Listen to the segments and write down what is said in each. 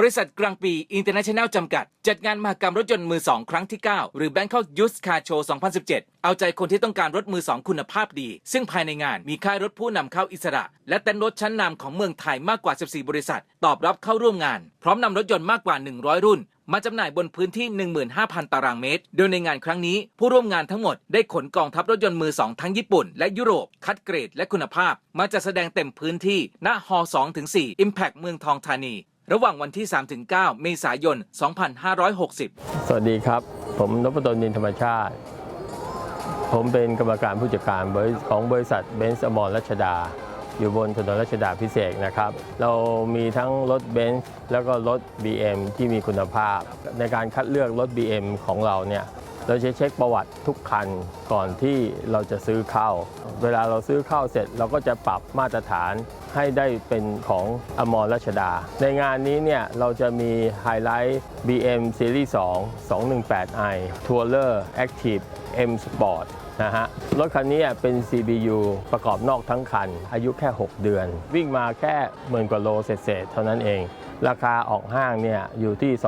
บริษัทกลางปีอินเตอร์เนชั่นแนลจำกัด จัดงานมหกรรมรถยนต์มือ2ครั้งที่ 9 หรือ Bangkok Used Car Show 2017 เอาใจคนที่ต้องการรถมือ2คุณภาพดี ซึ่งภายในงานมีค่ายรถผู้นำเข้าอิสระ และเต็นท์รถชั้นนำของเมืองไทยมากกว่า 14 บริษัท ตอบรับเข้าร่วมงาน พร้อมนำรถยนต์มากกว่า 100 รุ่นมาจำหน่ายบนพื้นที่ 15,000 ตารางเมตร โดยในงานครั้งนี้ ผู้ร่วมงานทั้งหมดได้ขนกองทัพรถยนต์มือ2ทั้งญี่ปุ่นและยุโรป คัดเกรดและคุณภาพ มาจัดแสดงเต็มพื้นที่ ณ ฮ 2-4 Impact เมืองทองธานี ระหว่างวันที่ 3-9 เมษายน 2560 สวัสดีครับ ผมนพดลนินธรรมชาติ ผมเป็นกรรมการผู้จัดการบริของบริษัทเบนซ์อมรรัชดา อยู่บนถนนรัชดาพิเศษนะครับ เรามีทั้งรถเบนซ์แล้วก็รถ BM ที่มีคุณภาพ ในการคัดเลือกรถ BM ของเราเนี่ย เราจะเช็คประวัติทุกคันก่อนที่เราจะซื้อเข้า เวลาเราซื้อเข้าเสร็จเราก็จะปรับมาตรฐานให้ได้เป็นของอมรรัชดา ในงานนี้เนี่ยเราจะมีไฮไลท์ BM Series 2 218i Tourer Active M Sport นะฮะรถคันนี้เป็น CBU ประกอบนอกทั้งคัน อายุแค่ 6 เดือน วิ่งมาแค่หมื่นกว่าโลเศษเท่านั้นเอง ราคาออกห้างเนี่ยอยู่ที่ 2 4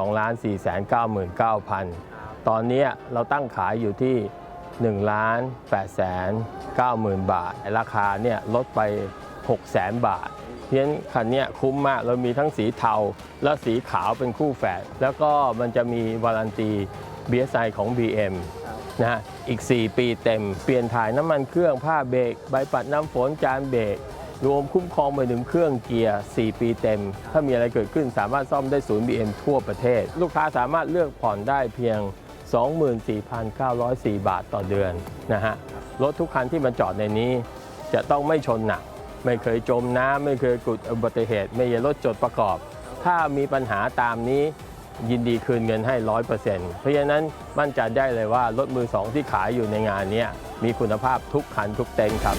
9 9 0 0 0 ตอนนี้เราตั้งขายอยู่ที่1ล้าน8แสน9หมื่นบาท ราคาเนี่ยลดไป6แสนบาท เพราะฉะนั้นคันนี้คุ้มมากเรามีทั้งสีเทาและสีขาวเป็นคู่แฝดแล้วก็มันจะมีวารันตี BSI ของ BM นะฮะอีก 4 ปีเต็ม เปลี่ยนถ่ายน้ำมันเครื่องผ้าเบรกใบปัดน้ำฝนจานเบรกรวมคุ้มครองไปถึงเครื่องเกียร์ 4 ปีเต็ม ถ้ามีอะไรเกิดขึ้นสามารถซ่อมได้ศูนย์ BM ทั่วประเทศ ลูกค้าสามารถเลือกผ่อนได้เพียง 24,904 บาทต่อเดือนนะฮะรถทุกคันที่มันจอดในนี้จะต้องไม่ชนหนัก ไม่เคยจมน้ำไม่เคยกุดอุบัติเหตุ ไม่มีรถจดประกอบ ถ้ามีปัญหาตามนี้ยินดีคืนเงินให้ร้อยเปอร์เซ็นต์เพราะฉะนั้นมั่นใจได้เลยว่ารถมือสองที่ขายอยู่ในงานนี้มีคุณภาพทุกคันทุกเต็นครับ